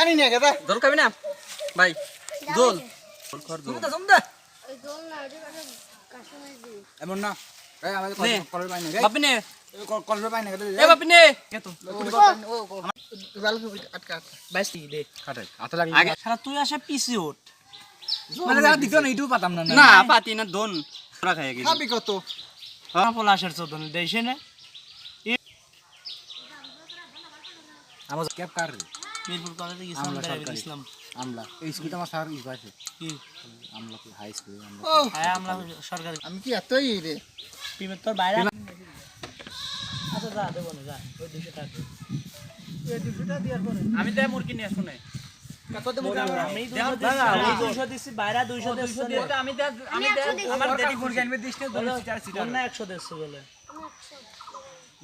পানি নিয়ে গেছে জল খাবি না? ভাই জল। না এমন না। এই আমাদের নে। কলের পানি রে। বাপি নে। কলের পানি গেছে এ বাপি নে। আটকা বাইশ দে। কাটে হাতে লাগি আগে সারা তুই আসে পিসি ওঠ। মানে যারা দিত না এইটুকু পাতাম না না। পাতি না দন। তোরা খাই গেলি খাবি কত? পলাশের চোদন দেশে নে। আমার ক্যাপ কার রে? মিরপুর কলেজে গেছিলাম আমলা বেড়াইতে গেছিলাম আমলা। এই স্কুলটা আমার স্যার ইস পাইছে কি? আমলা হাই স্কুল আমলা। হ্যাঁ আমরা সরকারি। আমি কি এতই রে? পিমের তোর বাইরে আচ্ছা যা দেবো না যা। ওই দুশো টাকা দে। আমি তো মুরগি নিয়ে আমি দুশো আমি বাইরে দুশো দিচ্ছি আমি দে আমার দেরি মুরগি আনবে দিস না একশো দিচ্ছি বলে।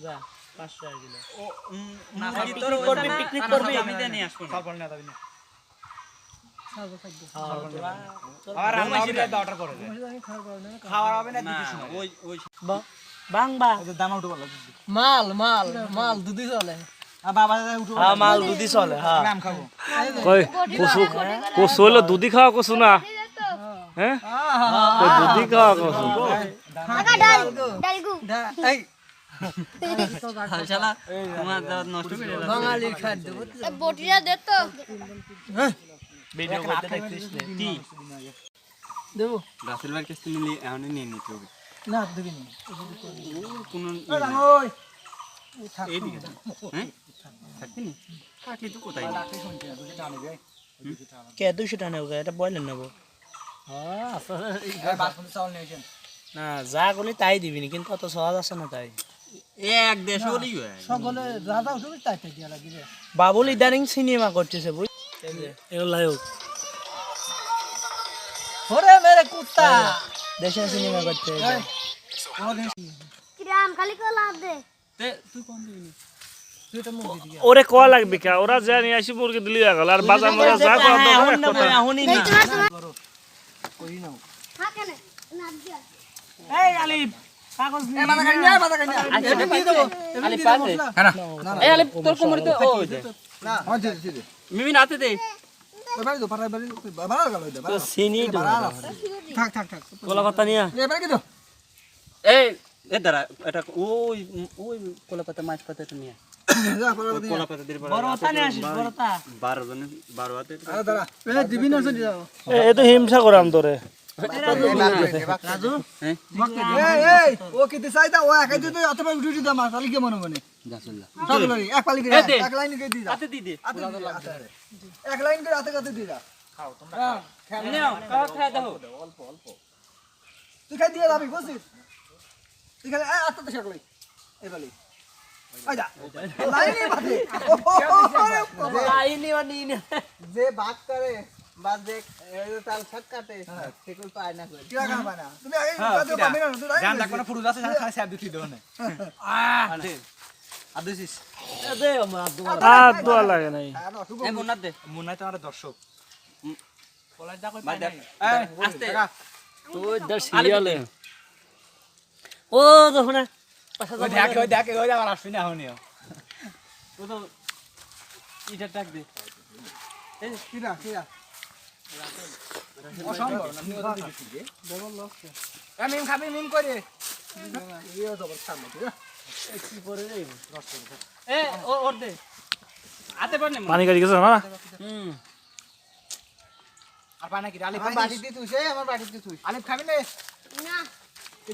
যা। মাল মাল মাল দুধি চলে। আর বাবা দাদা উঠে হ্যাঁ মাল দুধি চলে হ্যাঁ। নাম খাব। কই কচু কচু দুধি খাওয়া কচু না? হ্যাঁ? দুধি খাওয়া কচু? বাঙালির খাদ্য বটিটা দে তো। ভিডিও করতে দেখছিস কি? দেবো রাসেল ভাইয়ের কাছ থেকে নিলে এখনই নিয়ে নিতে হবে। না দেবি না। কোনো ওই। এইদিকে হ্যাঁ? থাকবি না? কাটলি তো কোথায় কে দুশো টাকা নেব এটা বয়লেন নেব। বাসমতি না যা করলি তাই দিবি না কিন্তু অত সহজ আছে না তাই? এক দেশ হয় সকলে রাজা দিয়া বাবুল ইদানিং সিনেমা করতেছে বুঝ ওরে মেরে কুত্তা! দেশে সিনেমা করতে কিরাম খালি কলা দে? তে তুই কোন দিবি তুই তো মুরগি দিকে। ওরে কয়া লাগবে কা? ওরা যা নিয়ে আসি মুরগি দিলি গেল। আর বাজার যা করা দরকার এখনই না হ্যাঁ না। না দিয়ে। এই দে দে বারো জন বারো হাতে আরে দাঁড়া এ দিবি না এ এ তো হিংসা করাম তোরে হ্যাঁ? মনে মনে? এক করে লাইন করে দি। হাতে দি দে যা, হাতে দে। এক লাইন করে হাতে হাতে দি যা। নাও। খাওয়া খাওয়া দাও। তুই খাই দিয়ে যাবি বুঝছিস? তুই খালি আত্মা সকলে এই বলি ওই যা। লাইনে বাদে ও, ও, ও, আরে বাবা। আইনি আনি যে ভাত করে। বা যে তাল শাক কাটে সেগুলো পায় না করে কিরা খাওয়া পায় না? তুমি আগে বাদে পাবে না, তুই লাইনে বসিস। আর দোয়া লাগে নাই। আর অসুখ এই মোনাত দে। মনে হয় তোমার দর্শক মার দে আস্তে। ওই দা সিরিয়ালে। ও দেখো না দেখে ওই দেখে ওই আমার আসবি না হনিও ও তো ইটা টাক দে। এই কিরা কিরা? অসম্ভব। মিম খাবি মিম করে জবর সামনে ঠিক এ ও ওর দে। হাতে পার নে পানি গাড়ি গেছে না? হুম। আর পানা কি আলিফ আমার খাবি? তুই সে আমার বাড়িতে তুই। আলিফ খাবি না? না।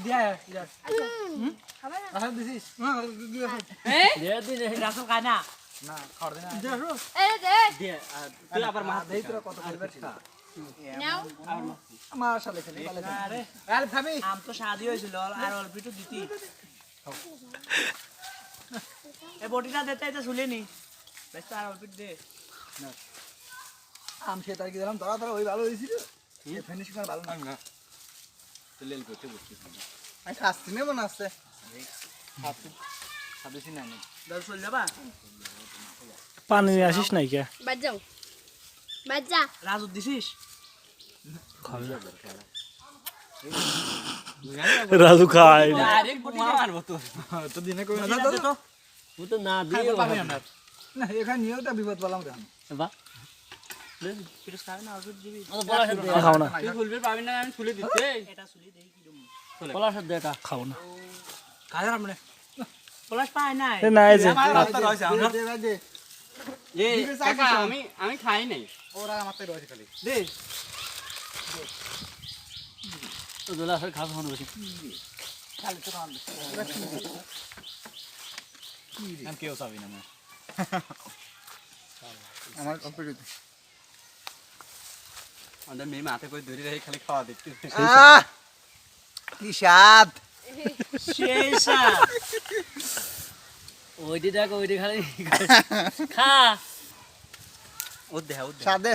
দিয়া দিয়া। দিছিস? হ্যাঁ দিয়া এ? দে দিন রাসু খায় না না খাওয়া দে না। দে দে তুই আবার মাছ দে তোরা কত খেলবে খা নাও আমার সালে খেলে পালে আরে আলিফ খাবি আম তো শাদি হয়েছিল আর অল্প একটু দিতি। এ বটিটা দিতে এটা শুলিনি বেশ আর অল্প দে। আম সে তার কি দিলাম? ধরা ধরা ওই ভালো হয়েছিল। ফিনিশিং আর ভালো না। আমি খাচ্ছি না মনে আছে খাবিছি না আমি। চল যাবা পানি আসিস নাই কে বাজ যাও। বাজ। রাজু দিছিস? রাজু খাই আরে কুমা মারবো তো তো দিনে কই না। তো ও তো না পাবি না না এখানে বিপদ বা খাও না না দে এটা খাও না পলাশ পায় যে আমি আমি খাই নাই। ওরা আমাতে রয়েছে খালি। দে। তো দোলা আসলে মনে বেশি খালি তো আমি কেউ চাবি না আমার আমাদের মেয়ে মাথা করে ধরে রেখে খালি খাওয়া দেখতে। কি স্বাদ। সেই সা ওইটি দেখ ওইটি খালি। খা। ও দেখ ও দেহা স্বাদে